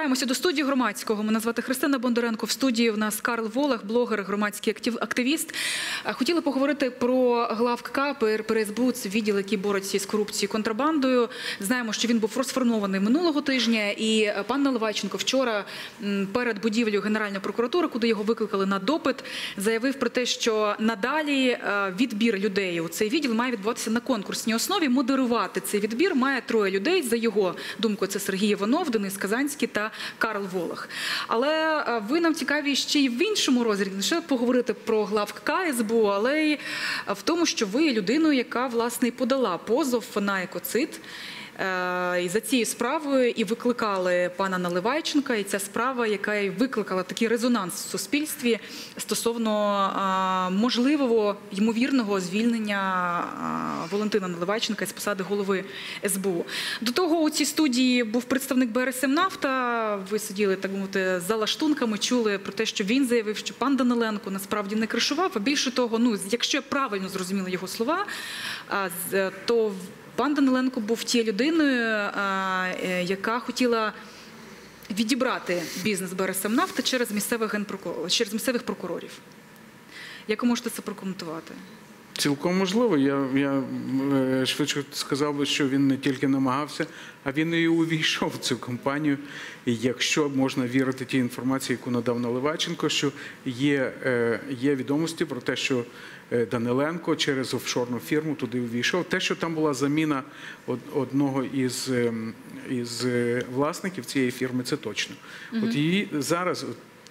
Повертаємося до студії громадського. Мене звати Христина Бондаренко. В студії в нас Карл Волег, блогер, громадський актив- активіст. Е, Хотіли поговорити про главка ПРСБУ, це відділ, який бореться з корупцією контрабандою. Знаємо, що він був розформований минулого тижня, і е, пан Наливайченко вчора перед будівлею Генеральної прокуратури, куди його викликали на допит, заявив про те, що надалі е, відбір людей у цей відділ має відбуватися на конкурсній основі. Модерувати цей відбір має троє людей. За його думкою, це Сергій Іванов, Денис Казанський та Карл Волох. Але е, ви нам цікаві ще й в іншому розрізі, не лише поговорити про глав КСБУ, але й в тому, що ви є людиною, яка власне подала позов на екоцид. Е, І за цією справою і викликали пана Наливайченка, і ця справа, яка і викликала такий резонанс в суспільстві стосовно можливого ймовірного звільнення а, Валентина Наливайченка з посади голови СБУ. До того у цій студії був представник БРСМ Нафта. Ви сиділи так мовити за лаштунками, чули про те, що він заявив, що пан Даниленко насправді не кришував. А більше того, ну якщо я правильно зрозуміла його слова, то Пан Даниленко був тією людиною, е, яка хотіла відібрати бізнес БРСМ «Нафта» через місцевих генпрокурорів, через місцевих прокурорів. Як ви можете це прокоментувати? Цілком можливо. Я, я е, швидше сказав би, що він не тільки намагався, а він і увійшов в цю компанію. І якщо можна вірити тій інформації, яку надав Наливайченко, що є, е, є відомості про те, що е, Даниленко через офшорну фірму туди увійшов. Те, що там була заміна одного із, ем, із власників цієї фірми, це точно. От її зараз.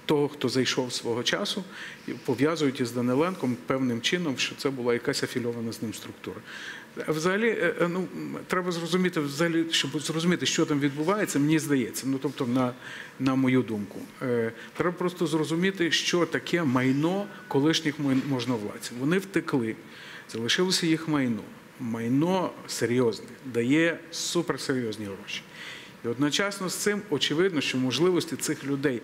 Того, хто зайшов свого часу, пов'язують із Даниленком певним чином, що це була якась афільована з ним структура. Взагалі, е, е, ну треба зрозуміти, взагалі, щоб зрозуміти, що там відбувається, мені здається, ну тобто, на, на мою думку, е, треба просто зрозуміти, що таке майно колишніх можновладців. Вони втекли, залишилося їх майно. Майно серйозне, дає суперсерйозні гроші. І одночасно з цим очевидно, що можливості цих людей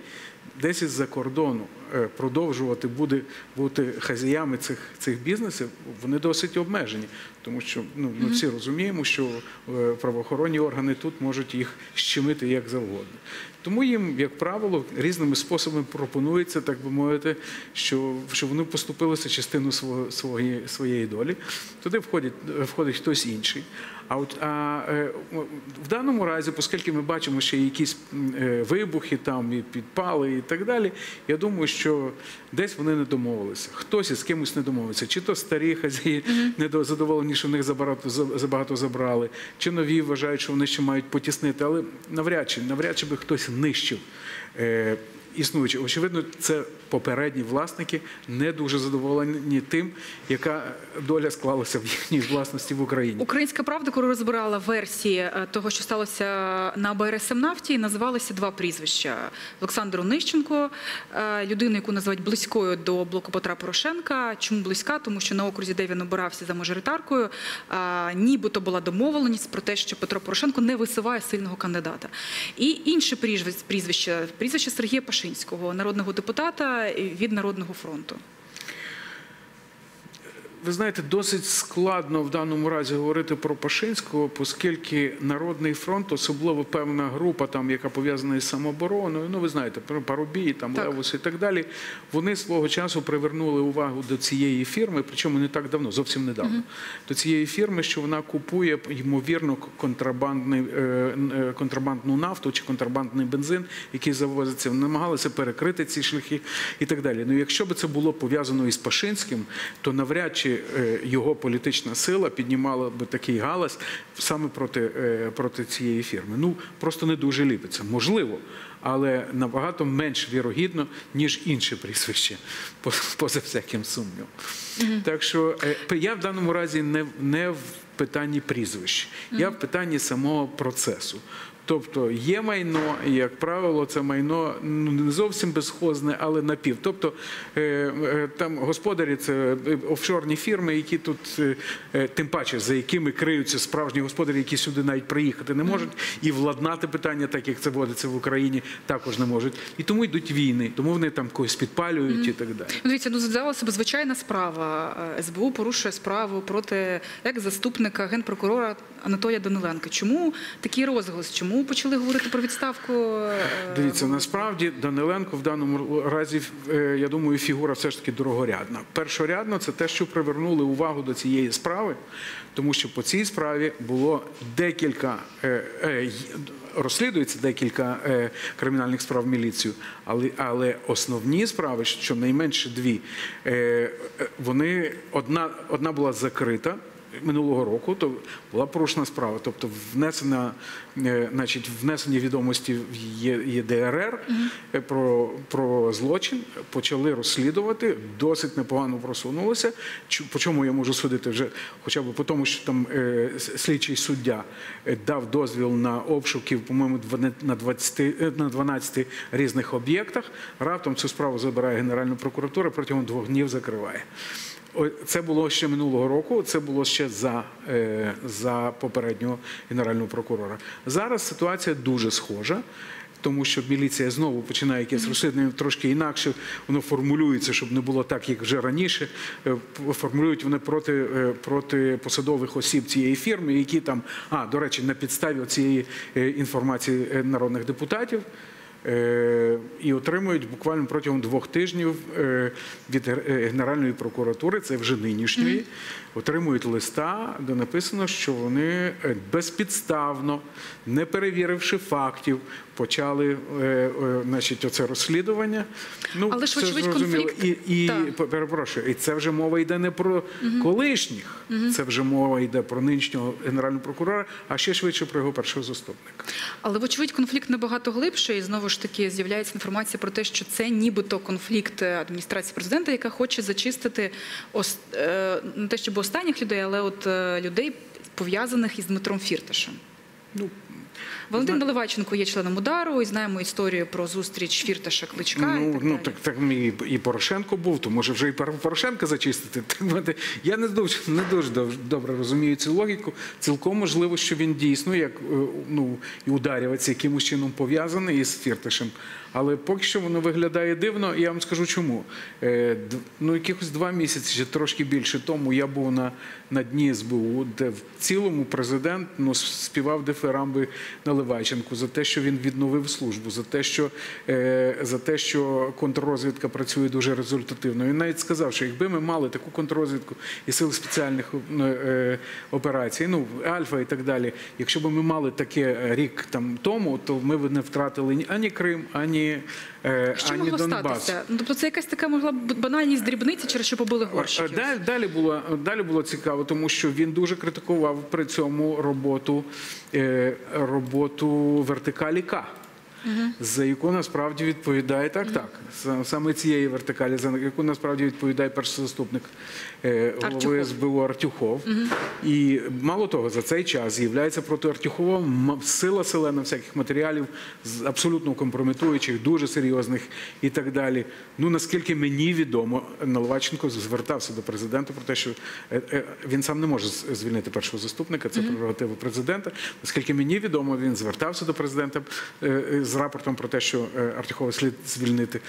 десь із-за кордону е, продовжувати буде бути хазяями цих, цих бізнесів, вони досить обмежені. Тому що ну, ми всі розуміємо, що е, правоохоронні органи тут можуть їх щемити як завгодно. Тому їм, як правило, різними способами пропонується, так би мовити, що, що вони поступилися частину свого, своєї, своєї долі. Туди входить, входить хтось інший. А от а, е, в даному разі, оскільки ми бачимо ще якісь е, вибухи, там і підпали, і так далі, я думаю, що десь вони не домовилися. Хтось із кимось не домовився. Чи то старі хазяї недозадоволені, що в них забагато, забагато забрали, чи нові вважають, що вони ще мають потіснити, але навряд чи, навряд чи би хтось нищив. Існуючи, очевидно, це попередні власники не дуже задоволені тим, яка доля склалася в їхній власності в Україні. Українська правда, коли розбирала версії е, того, що сталося на БРСМ «Нафті», називалися два прізвища: Олександр Онищенко, е, людину, яку називають близькою до блоку Петра Порошенка. Чому близька? Тому що на окрузі, де він обирався за мажоритаркою, е, нібито була домовленість про те, що Петро Порошенко не висуває сильного кандидата. І інше прізвище, прізвище Сергія Пашинського, народного депутата від Народного фронту. Ви знаєте, досить складно в даному разі говорити про Пашинського, оскільки Народний фронт, особливо певна група, там, яка пов'язана із самообороною, ну ви знаєте, Парубій, там Так. Левус і так далі. Вони свого часу привернули увагу до цієї фірми, причому не так давно, зовсім недавно. До цієї фірми, що вона купує ймовірно контрабандний е, е, контрабандну нафту чи контрабандний бензин, який завозиться. Вони намагалися перекрити ці шляхи і так далі. Ну, якщо б це було пов'язано із Пашинським, то навряд чи е, його політична сила піднімала би такий галас саме проти, е, проти цієї фірми. Ну просто не дуже ліпиться. Можливо, але набагато менш вірогідно, ніж інші прізвища, поза всяким сумнівом. Так що е, я в даному разі не, не в питанні прізвищ, я в питанні самого процесу. Тобто є майно, і, як правило, це майно ну, не зовсім безхозне, але напів. Тобто е, е, там господарі це е, офшорні фірми, які тут, тим паче, за якими криються справжні господарі, які сюди навіть приїхати не можуть, і владнати питання, так як це водиться в Україні, також не можуть. І тому йдуть війни, тому вони там когось підпалюють і так далі. Ну, Дивіться, ну здавалося б, звичайна справа. СБУ порушує справу проти як заступника генпрокурора Анатолія Даниленка. Чому такий розголос? Чому Чому почали говорити про відставку? е, Дивіться, насправді Даниленко в даному разі, е, я думаю, фігура все ж таки дорогорядна. Першорядно це те, що привернули увагу до цієї справи, тому що по цій справі було декілька е, розслідується декілька кримінальних справ міліцію, але, але основні справи, щонайменше дві, е, е, вони одна була закрита минулого року, то була порушена справа, тобто внесена, е, значить, внесені відомості в ЄДРР е, про, про злочин, почали розслідувати, досить непогано просунулося. По чому я можу судити вже хоча б по тому, що там е, слідчий суддя дав дозвіл на обшуків, по-моєму, на 20, е, на 12 різних об'єктах. Раптом цю справу забирає Генеральна прокуратура, протягом двох днів закриває. Це було ще минулого року. Це було ще за, е, за попереднього генерального прокурора. Зараз ситуація дуже схожа. Тому що міліція знову починає якесь розслідування трошки інакше, воно формулюється, щоб не було так, як вже раніше. Е, Формулюють вони проти, е, проти посадових осіб цієї фірми, які там, а до речі, на підставі цієї інформації народних депутатів. Е, і отримують буквально протягом двох тижнів е, від е, Генеральної прокуратури, це вже нинішньої, отримують листа, де написано, що вони безпідставно, не перевіривши фактів, почали значить, оце розслідування. Ну, Але ж, це вочевидь, конфлікт- І, і Перепрошую, і це вже мова йде не про колишніх, це вже мова йде про нинішнього генерального прокурора, а ще швидше про його першого заступника. Але вочевидь конфлікт набагато глибший. І знову ж таки з'являється інформація про те, що це нібито конфлікт е, адміністрації президента, яка хоче зачистити е, не те, щоб останніх людей, але от е, людей пов'язаних із Дмитром Фірташем. Ну, Валентин Наливайченко є членом удару, і знаємо історію про зустріч Фірташа Кличка. і Ну, так ну так, так і, і Порошенко був, то може вже і Порошенка зачистити. Я не дуже, не дуже добре розумію цю логіку. Цілком можливо, що він дійсно, як е, ну, і ударювається якимось чином пов'язаний із Фірташем. Але поки що воно виглядає дивно, і я вам скажу чому. Е, Ну, якихось два місяці чи трошки більше тому я був на, на дні СБУ, де в цілому президент ну, співав дифирамби Наливайченку за те, що він відновив службу, за те, що, е, за те, що контррозвідка працює дуже результативно. Він навіть сказав, що якби ми мали таку контррозвідку і сил спеціальних е, операцій, ну Альфа і так далі. Якщо б ми мали таке рік там тому, то ми б не втратили ні- ані Крим, ані, Що ані могло Донбас. статися? Ну, тобто це якась така могла банальність дрібниця, через що побили горщиків. Далі, далі, було, далі було цікаво, тому що він дуже критикував при цьому роботу, е, роботу вертикалі К. За яку насправді відповідає так, так. Саме цієї вертикалі, за яку насправді відповідає перший заступник е, голови. СБУ Артюхов. І мало того, за цей час з'являється проти Артюхова сила селена всяких матеріалів, абсолютно компрометуючих, дуже серйозних і так далі. Ну наскільки мені відомо, Наливайченко звертався до президента про те, що е, е, він сам не може звільнити першого заступника, це прерогатива президента. Наскільки мені відомо, він звертався до президента е, з рапортом про те, що е, Артюхова слід звільнити.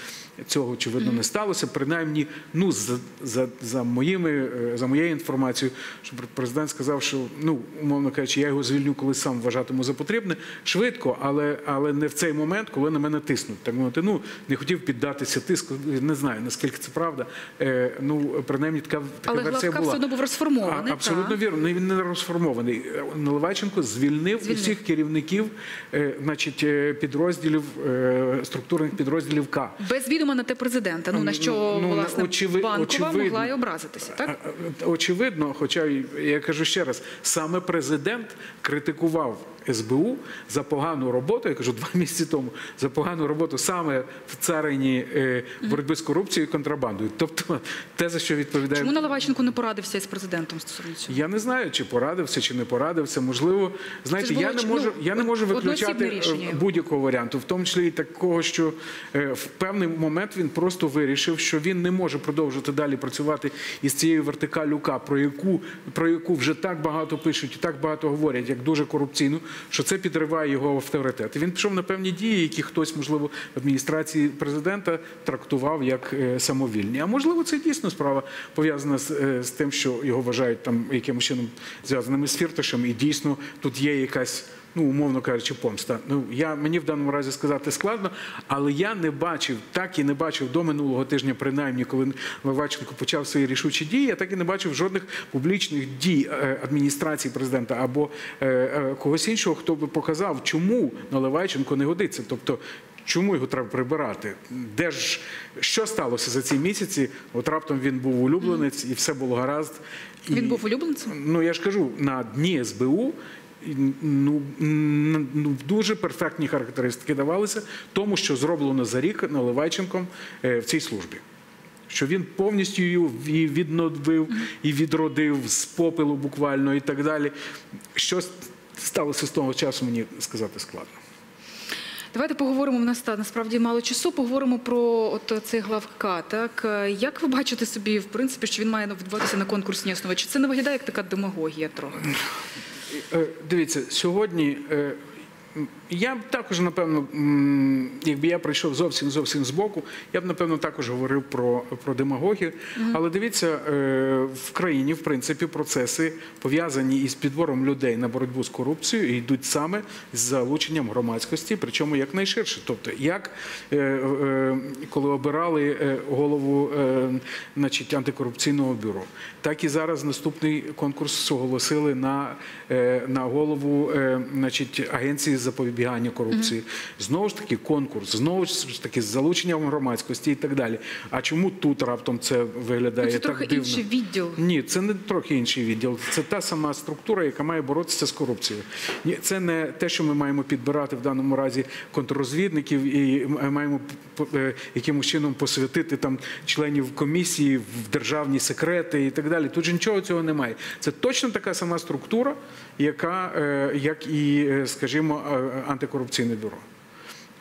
Цього очевидно не сталося. Принаймні, ну за, за, за моїми е, за моєю інформацією, що президент сказав, що ну умовно кажучи, я його звільню, коли сам вважатиму за потрібне, швидко, але, але не в цей момент, коли на мене тиснуть. Так мовити, ну не хотів піддатися тиску. Не знаю наскільки це правда. Е, ну принаймні така, така Але версія була. все одно був розформований. А, абсолютно вірно. Ну, Він не розформований. Наливайченко звільнив, Звільнив. усіх керівників, е, значить, е, підрозділів е, структурних підрозділів К. Без відома на те президента. Ну на що Ну, ну, власне очеви- банкова очевидно. могла й образитися, так? Очевидно, хоча я кажу ще раз, саме президент критикував СБУ за погану роботу. Я кажу два місяці тому за погану роботу саме в царині е, боротьби з корупцією і контрабандою. Тобто те, за що відповідає Чому Наливайченко не порадився із президентом стосовно цього? Я не знаю, чи порадився, чи не порадився. Можливо, знаєте, я не ну, можу, я не можу виключати е, будь-якого варіанту, в тому числі і такого, що е, в певний момент він просто вирішив, що він не може продовжувати далі працювати із цією вертикалю К, про яку про яку вже так багато пишуть і так багато говорять, як дуже корупційну, що це підриває його авторитет. Він пішов на певні дії, які хтось, можливо, в адміністрації президента трактував як е, самовільні. А можливо, це дійсно справа пов'язана з, е, з тим, що його вважають там якимось чином зв'язаними з фірташем, і дійсно тут є якась ну умовно кажучи, помста. Ну я мені в даному разі сказати складно, але я не бачив, так і не бачив до минулого тижня, принаймні, коли Леваченко почав свої рішучі дії. Я так і не бачив жодних публічних дій е, адміністрації президента або е, е, когось іншого, хто би показав, чому на Наливайченко не годиться. Тобто. Чому його треба прибирати? Де ж що сталося за ці місяці? От раптом він був улюбленець, і все було гаразд. І, Він був улюбленцем? Ну я ж кажу, на дні СБУ ну, ну, дуже перфектні характеристики давалися тому, що зроблено за рік Наливайченком е, в цій службі. Що він повністю її відновив і відродив з попелу буквально і так далі. Що сталося з того часу, мені сказати складно. Давайте поговоримо. У нас насправді мало часу. Поговоримо про от цей главка. Так як ви бачите собі, в принципі, що він має відбуватися на конкурсній основі? Чи це не виглядає як така демагогія трохи? Е, Дивіться, сьогодні е, я б також, напевно, якби я прийшов зовсім зовсім збоку, я б напевно також говорив про, про демагогію. Але дивіться, е, в країні, в принципі, процеси пов'язані із підбором людей на боротьбу з корупцією і йдуть саме з залученням громадськості, причому якнайширше. Тобто, як е, е, коли обирали голову значить, антикорупційного бюро, так і зараз наступний конкурс оголосили на, на голову значить, агенції з запобігання корупції. Знову ж таки, конкурс, знову ж таки, з залученням громадськості і так далі. А чому тут раптом це виглядає Ну, це так трохи дивно? інший відділ. Ні, це не трохи інший відділ. Це та сама структура, яка має боротися з корупцією. Це не те, що ми маємо підбирати в даному разі контррозвідників і маємо е, якимось чином посвятити там членів комісії в державні секрети і так далі. Тут же нічого цього немає. Це точно така сама структура, яка е, як і, е, скажімо, антикорупційне бюро.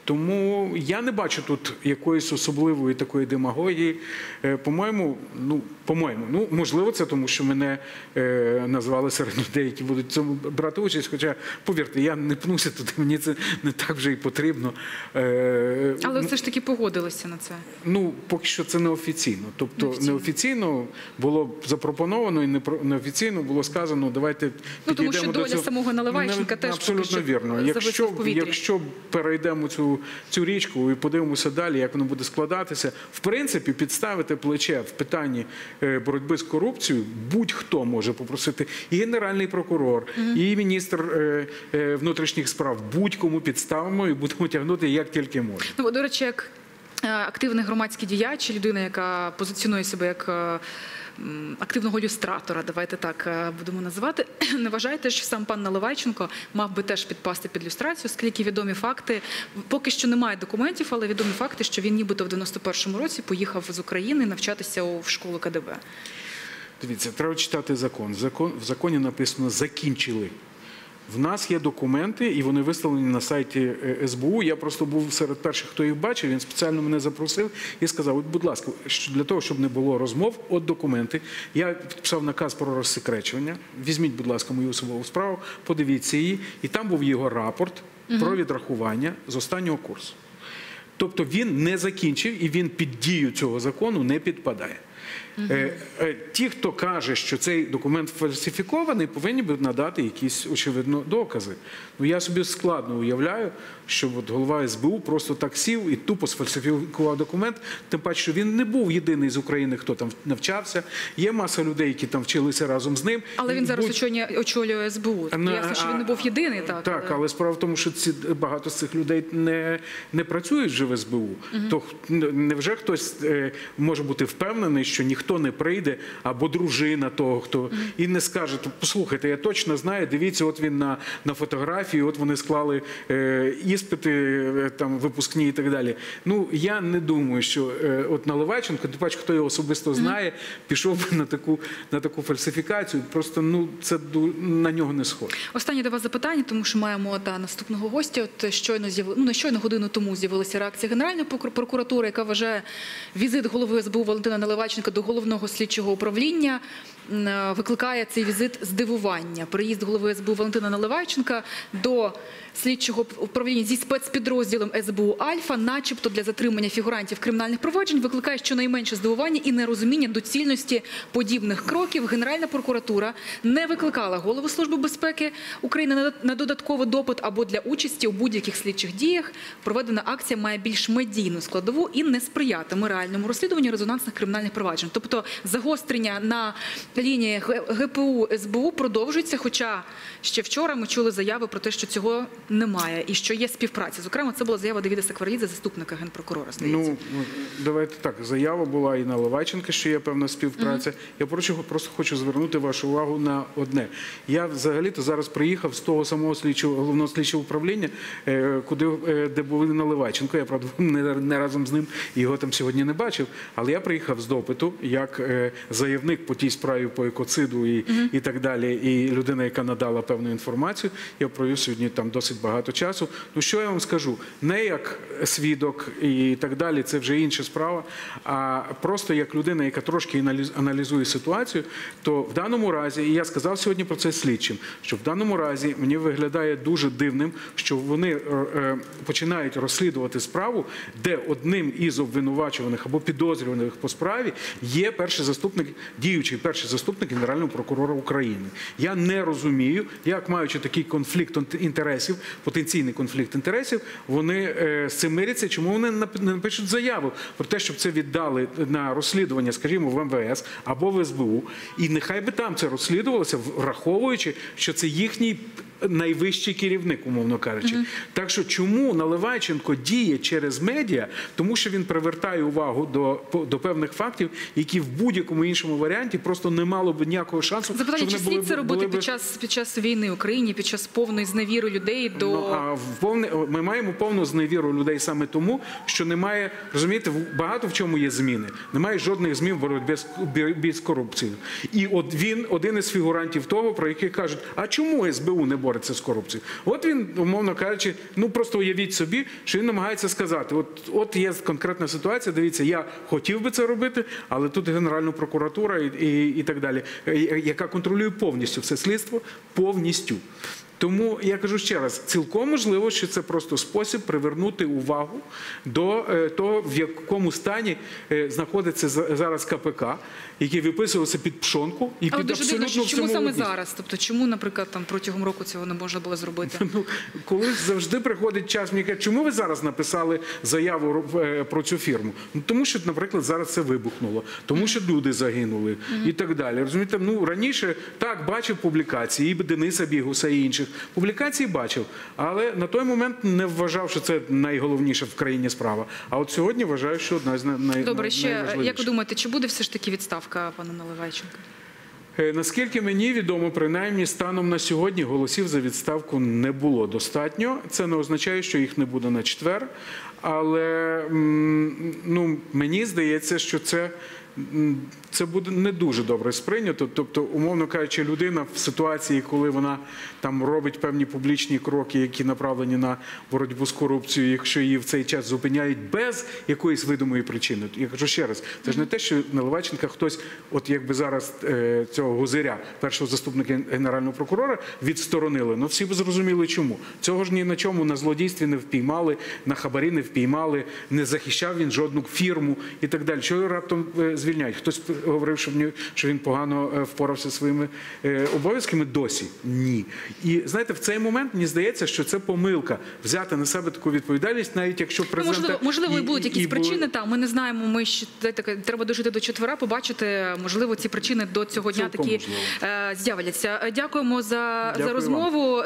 Тому я не бачу тут якоїсь особливої такої демагогії. Е, По-моєму, ну по-моєму, ну можливо, це тому, що мене е, назвали серед людей, які будуть цьому брати участь. Хоча, повірте, я не пнуся туди, мені це не так вже і потрібно. Е, Але все ж таки погодилися на це. Ну, поки що це неофіційно. Тобто Неофіційно. неофіційно було запропоновано і неофіційно було сказано, давайте Ну, тому що до доля цього. самого Наливайченка теж абсолютно вірно. Якщо, якщо перейдемо цю, цю річку і подивимося далі, як воно буде складатися, в принципі, підставити плече в питанні е, боротьби з корупцією будь-хто може попросити і генеральний прокурор, і міністр е, е, внутрішніх справ. Будь-кому підставимо і будемо тягнути як тільки можна. Ну, до речі, як активний громадський діяч, людина, яка позиціонує себе як активного люстратора, давайте так е, будемо називати. Не вважаєте, що сам пан Наливайченко мав би теж підпасти під люстрацію, оскільки відомі факти, поки що немає документів, але відомі факти, що він нібито в 91-му році поїхав з України навчатися в школу КДБ. Дивіться, треба читати закон. Закон в законі написано закінчили. В нас є документи, і вони виставлені на сайті е, СБУ. Я просто був серед перших, хто їх бачив. Він спеціально мене запросив і сказав: от, будь ласка, для того, щоб не було розмов, от документи. Я підписав наказ про розсекречування. Візьміть, будь ласка, мою особову справу, подивіться її. І там був його рапорт про відрахування з останнього курсу. Тобто він не закінчив і він під дію цього закону не підпадає. Е, е, Ті, хто каже, що цей документ фальсифікований, повинні б надати якісь очевидно докази. Ну я собі складно уявляю, що от голова СБУ просто так сів і тупо сфальсифікував документ. Тим паче, що він не був єдиний з України, хто там навчався. Є маса людей, які там вчилися разом з ним. Але він зараз очолює, очолює СБУ. Ясно, що він не був єдиний, так. Так, але- але справа в тому, що ці багато з цих людей не, не працюють вже в СБУ. То х- н- невже хтось е, може бути впевнений, що ніхто не прийде, або дружина того, хто і не скаже: послухайте, я точно знаю, дивіться, от він на, на фотографії, от вони склали е, іспити, е, там випускні і так далі. Ну я не думаю, що е, от Наливайченко, тим паче, хто його особисто знає, пішов би на таку на таку фальсифікацію. Просто ну це ду- на нього не схоже. Останнє до вас запитання, тому що маємо та наступного гостя. От щойно з'яви... ну, не щойно годину тому з'явилася реакція Генеральної прокуратури, яка вважає візит голови СБУ Валентина Наливайченка до голови головного слідчого управління е, викликає цей візит здивування. Приїзд голови СБУ Валентина Наливайченка до слідчого управління зі спецпідрозділом СБУ Альфа, начебто для затримання фігурантів кримінальних проваджень, викликає щонайменше здивування і нерозуміння доцільності подібних кроків. Генеральна прокуратура не викликала голову Служби безпеки України на- додатковий допит або для участі у будь-яких слідчих діях. Проведена акція має більш медійну складову і не сприятиме реальному розслідуванню резонансних кримінальних проваджень. Тобто загострення на лінії ГПУ СБУ продовжується. Хоча ще вчора ми чули заяви про те, що цього немає і що є співпраця. Зокрема, це була заява Давіда Сакварідзе, заступника генпрокурора. Здається. Ну давайте так. Заява була і на Леваченка, що є певна співпраця. Я просто, просто хочу звернути вашу увагу на одне. Я взагалі-то зараз приїхав з того самого слідчого головного слідчого управління, е, куди е, де були на Леваченко. Я правда не, не разом з ним його там сьогодні не бачив. Але я приїхав з допиту як е, заявник по тій справі по екоциду і, і так далі. І людина, яка надала певну інформацію. Я провів сьогодні там досить багато часу. Ну що я вам скажу? Не як свідок і так далі, це вже інша справа. А просто як людина, яка трошки аналіз- аналізує ситуацію, то в даному разі, і я сказав сьогодні про це слідчим, що в даному разі мені виглядає дуже дивним, що вони е, е, починають розслідувати справу, де одним із обвинувачуваних або підозрюваних по справі є перший заступник, діючий перший заступник генерального прокурора України. Я не розумію, як маючи такий конфлікт інтересів, потенційний конфлікт інтересів, вони е, з цим миряться. Чому вони не напишуть заяву про те, щоб це віддали на розслідування, скажімо, в МВС або в СБУ, і нехай би там це розслідувалося, враховуючи, що це їхній. Найвищий керівник, умовно кажучи, так що чому Наливайченко діє через медіа, тому що він привертає увагу до, до певних фактів, які в будь-якому іншому варіанті просто не мало б ніякого шансу. Запитання, чи слід це робити під час під час війни в Україні, під час повної зневіри людей до Ну, а в повне ми маємо повну зневіру людей саме тому, що немає розумієте, в- багато в чому є зміни. Немає жодних змін в боротьбі з, з корупцією. І от він один із фігурантів того, про який кажуть, а чому СБУ не бореться з корупцією? От він, умовно кажучи, ну просто уявіть собі, що він намагається сказати: от, от є конкретна ситуація. Дивіться, я хотів би це робити, але тут Генеральна прокуратура і, і, і так далі, е, яка контролює повністю все слідство, повністю. Тому я кажу ще раз: цілком можливо, що це просто спосіб привернути увагу до е, того, в якому стані е, знаходиться за- зараз КПК, який виписувався під пшонку і але під дуже абсолютно що чому саме зараз? Тобто, чому, наприклад, там протягом року цього не можна було зробити? Ну, колись завжди приходить час, мені кажуть, чому ви зараз написали заяву е, про цю фірму? Ну тому що, наприклад, зараз це вибухнуло, тому що люди загинули і так далі. Розумієте, ну раніше так бачив публікації, і Дениса Бігуса і інших публікацій бачив, але на той момент не вважав, що це найголовніша в країні справа. А от сьогодні вважаю, що одна з най- Добре, ще як ви думаєте, чи буде все ж таки відставка пана Наливайченка? Е, Наскільки мені відомо, принаймні станом на сьогодні голосів за відставку не було достатньо. Це не означає, що їх не буде на четвер. Але ну, мені здається, що це, це буде не дуже добре сприйнято. Тобто, умовно кажучи, людина в ситуації, коли вона там робить певні публічні кроки, які направлені на боротьбу з корупцією, якщо її в цей час зупиняють без якоїсь видимої причини. Я кажу ще раз, це ж не те, що Наливайченка хтось, от якби зараз е, цього гузиря, першого заступника генерального прокурора, відсторонили. Ну всі б зрозуміли, чому цього ж ні на чому на злодійстві не впіймали, на хабарі не впіймали, не захищав він жодну фірму і так далі. Що раптом е, звільняють? Хтось говорив, що нього- що він погано е, впорався своїми е, обов'язками. Досі ні. І знаєте, в цей момент мені здається, що це помилка взяти на себе таку відповідальність, навіть якщо Ну, президента можливо, можливо, і будуть якісь причини. Там ми не знаємо. Ми ще знаєте, треба дожити до четвера, побачити. Можливо, ці причини до цього дня такі можливо. е, з'являться. Дякуємо за, Дякую за вам. розмову.